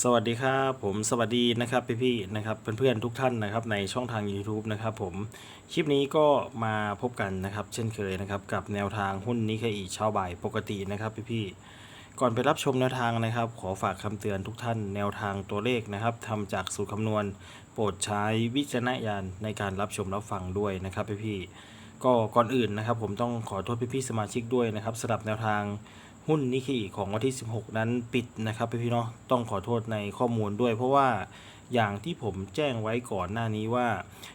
สวัสดีครับผมสวัสดีนะครับพี่ๆนะครับเพื่อนๆทุกท่านนะครับในช่องทาง YouTube นะครับผมคลิปนี้ก็มาพบกันนะครับ เช่นเคยนะครับกับแนวทางหุ้นนิเคอีเช้าบ่ายปกตินะครับพี่ๆก่อนไปรับชมแนวทางนะครับ ขอฝากคำเตือนทุกท่านแนวทางตัวเลขนะครับทำจากสูตรคำนวณ โปรดใช้วิจารณญาณในการรับชมรับฟังด้วยนะครับพี่ๆก็ก่อนอื่นนะครับ ผมต้องขอโทษพี่ๆสมาชิกด้วยนะครับสำหรับแนวทาง หุ้นนิเคอีของวันที่ 16 นั้นปิดนะครับพี่ๆเนาะต้องขอโทษในข้อมูลด้วย เพราะว่าอย่างที่ผมแจ้งไว้ก่อนหน้านี้ว่า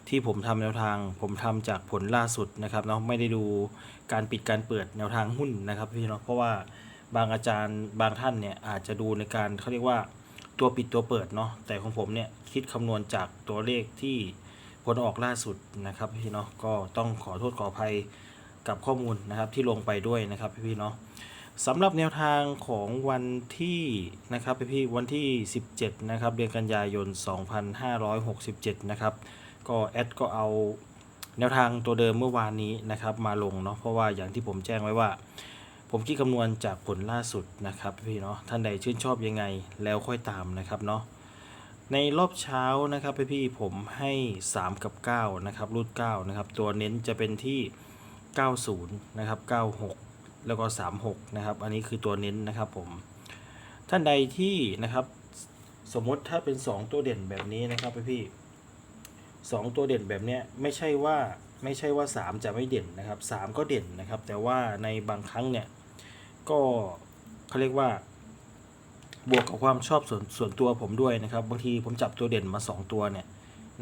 ที่ผมทำแนวทางผมทำจากผลล่าสุดนะครับเนาะไม่ได้ดูการปิดการเปิดแนวทางหุ้นนะครับพี่เนาะเพราะว่าบางอาจารย์บางท่านเนี่ยอาจจะดูในการเขาเรียกว่าตัวปิดตัวเปิดเนาะแต่ของผมเนี่ยคิดคำนวณจากตัวเลขที่ผลออกล่าสุดนะครับพี่เนาะก็ต้องขอโทษขออภัยกับข้อมูลนะครับที่ลงไปด้วยนะครับพี่ๆเนาะ สำหรับแนวทางของวันที่นะครับพี่วันที่ 17 นะครับเดือนกันยายน 2567 นะครับ ก็แอดก็เอาแนวทางตัวเดิมเมื่อวานนี้นะครับมาลงเนาะเพราะว่าอย่างที่ผมแจ้งไว้ว่า ผมคิดคำนวณจากผลล่าสุดนะครับพี่เนาะท่านใดชื่นชอบยังไงแล้วค่อยตามนะครับเนาะในรอบเช้านะครับพี่ๆผมให้ 3 กับ 9 นะครับรูด9นะครับตัวเน้นจะเป็นที่ 90 นะครับ 96 แล้วก็ 36 นะครับ อันนี้คือตัวเน้นนะครับผม ท่านใดที่นะครับ สมมติถ้าเป็น 2 ตัวเด่นแบบนี้นะครับพี่สองตัวเด่นแบบนี้ไม่ใช่ว่าไม่ใช่ว่า 3 จะไม่เด่นนะครับ 3 ก็เด่นนะครับ แต่ว่าในบางครั้งเนี่ย ก็เขาเรียกว่าบวกกับความชอบส่วนส่วนตัวผมด้วยนะครับ บางทีผมจับตัวเด่นมา 2 ตัวเนี่ย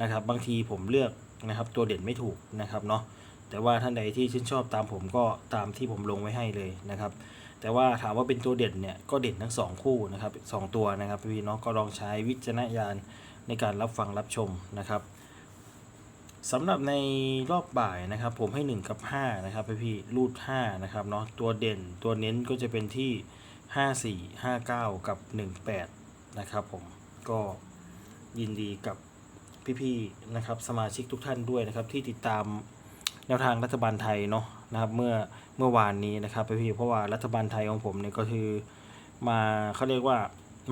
นะครับ บางทีผมเลือกนะครับ ตัวเด่นไม่ถูกนะครับเนาะ แต่ว่าท่านใดที่ชื่นชอบตามผมก็ตามที่ผมลงไว้ให้เลยนะครับ แต่ว่าถามว่าเป็นตัวเด่นเนี่ยก็เด่นทั้งสองคู่นะครับสองตัวนะครับพี่ๆเนาะก็ลองใช้วิจารณญาณในการรับฟังรับชมนะครับสำหรับในรอบบ่ายนะครับ ผมให้ 1 กับ 5 นะครับพี่ๆรูด5นะครับเนาะตัวเด่นตัวเน้นก็จะเป็นที่ 54 59 กับ 18 นะครับผมก็ยินดีกับพี่ๆนะครับสมาชิกทุกท่านด้วยนะครับที่ติดตาม แนวทางรัฐบาลไทยเนาะนะครับเมื่อเมื่อวานนี้นะครับพี่ๆเพราะว่ารัฐบาลไทยของผมเนี่ยก็คือมาเขาเรียกว่า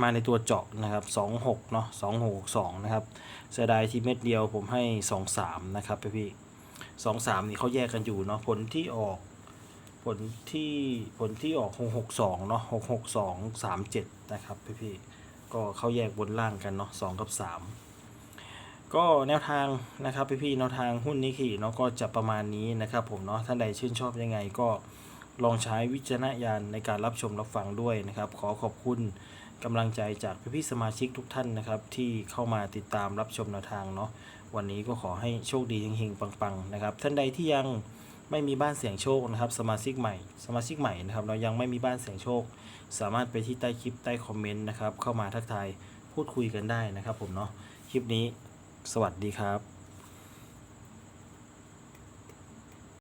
มาในตัวเจาะนะครับ26เนาะ2662นะครับเสียดายที่เม็ดเดียวผมให้ 23นะครับพี่ๆ23นี่เขาแยกกันอยู่เนาะผลที่ออกผลที่ผลที่ออก 662เนาะ662 37นะครับพี่ๆก็เขาแยกบนล่างกันเนาะ2กับ 3 ก็แนวทางนะครับพี่ๆแนวทางหุ้นนิขี่เนาะก็จะประมาณนี้นะครับผมเนาะท่านใดชื่นชอบยังไงก็ลองใช้วิจารณญาณในการรับชมรับฟังด้วยนะครับ ขอขอบคุณกำลังใจจากพี่ๆสมาชิกทุกท่านนะครับ ที่เข้ามาติดตามรับชมแนวทางเนาะวันนี้ก็ขอให้โชคดีเฮงๆปังๆนะครับ ท่านใดที่ยังไม่มีบ้านเสี่ยงโชคนะครับ สมาชิกใหม่ สมาชิกใหม่นะครับ เรายังไม่มีบ้านเสี่ยงโชค สามารถไปที่ใต้คลิปใต้คอมเมนต์นะครับเข้ามาทักทายพูดคุยกันได้นะครับ ผมเนาะคลิปนี้ สวัสดีครับ